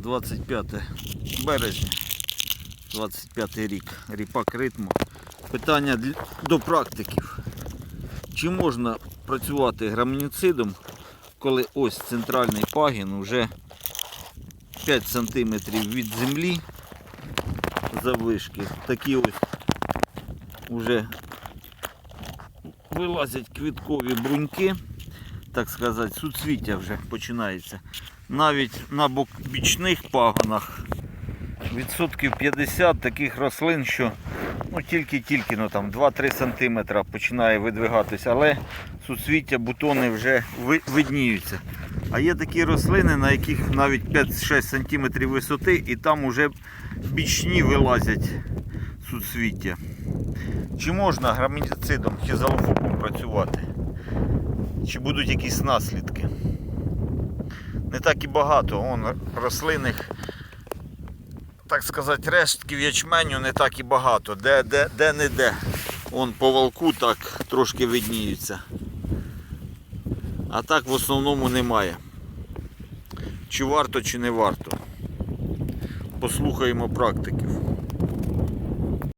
25 березня, 25 рік, ріпак ритму. Питання до практиків. Чи можна працювати грамініцидом, коли ось центральний пагін вже 5 см від землі заввишки. Такі ось вже вилазять квіткові бруньки, так сказати, суцвіття вже починається. Навіть на бічних пагонах відсотків 50 таких рослин, що ну, тільки-тільки ну, там 2-3 см починає видвигатися, але суцвіття, бутони вже видніються. А є такі рослини, на яких навіть 5-6 см висоти, і там уже бічні вилазять суцвіття. Чи можна грамініцидом чи працювати? Чи будуть якісь наслідки? Не так і багато. Вон рослинних, так сказати, рештків ячменю не так і багато. Де, де, де не де. Вон по волку так трошки видніються. А так в основному немає. Чи варто, чи не варто. Послухаємо практиків.